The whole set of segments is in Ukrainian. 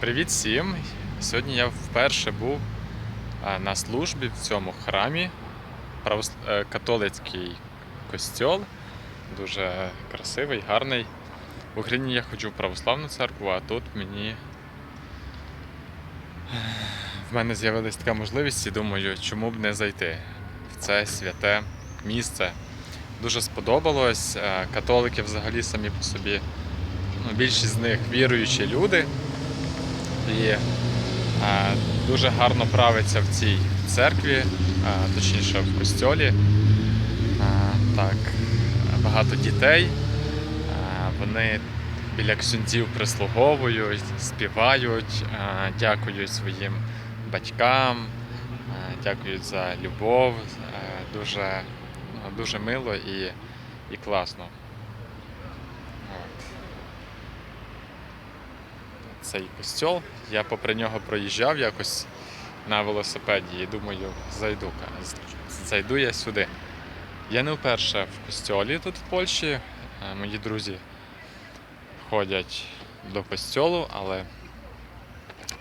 Привіт всім! Сьогодні я вперше був на службі в цьому храмі. Е, Католицький костьол. Дуже красивий, гарний. В Україні я ходжу в православну церкву, а тут мені. В мене з'явилась така можливість і думаю, чому б не зайти в це святе місце. Дуже сподобалось. Е, Католики взагалі самі по собі, ну, більшість з них віруючі люди і дуже гарно правиться в цій церкві, точніше в костьолі. Так, багато дітей. Вони біля ксюндзів прислуговують, співають, дякують своїм батькам, дякують за любов. Е, Дуже, дуже мило і, і класно. От цей костьол. Я попри нього проїжджав якось на велосипеді і думаю, зайду. Зайду я сюди. Я не вперше в костьолі тут в Польщі. Е, Мої друзі ходять до костьолу, але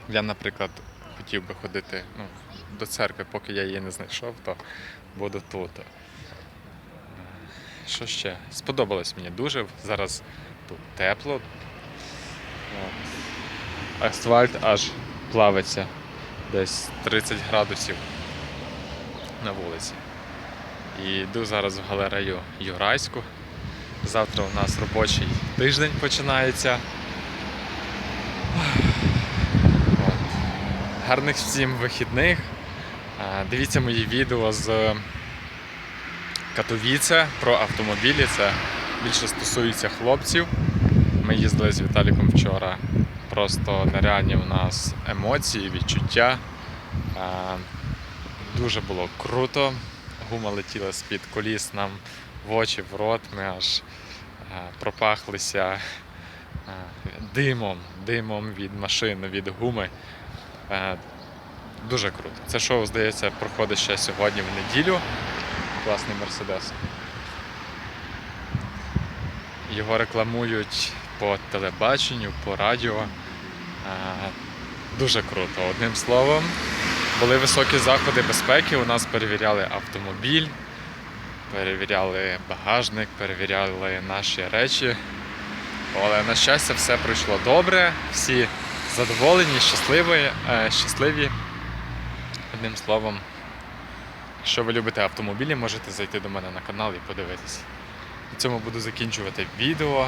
я, наприклад, хотів би ходити ну, до церкви, поки я її не знайшов, то буду тут. Е, Що ще? Сподобалось мені дуже. Зараз тут тепло. От асфальт аж плавиться десь 30 градусів на вулиці. І йду зараз в галерею Юрайську. Завтра у нас робочий тиждень починається. От. Гарних всім вихідних. Дивіться мої відео з Катовіце про автомобілі. Це більше стосується хлопців. Ми їздили з Віталіком вчора. Просто нереальні у нас емоції, відчуття. Дуже було круто. Гума летіла з-під коліс нам в очі, в рот. Ми аж а, пропахлися димом, димом від машин, від гуми. Дуже круто. Це шоу, здається, проходить ще сьогодні в неділю. Класний мерседес. Його рекламують по телебаченню, по радіо. Дуже круто. Одним словом, були високі заходи безпеки. У нас перевіряли автомобіль, перевіряли багажник, перевіряли наші речі. Але на щастя, все пройшло добре. Всі задоволені, щасливі. е, щасливі. Одним словом, якщо ви любите автомобілі, можете зайти до мене на канал і подивитися. На цьому буду закінчувати відео.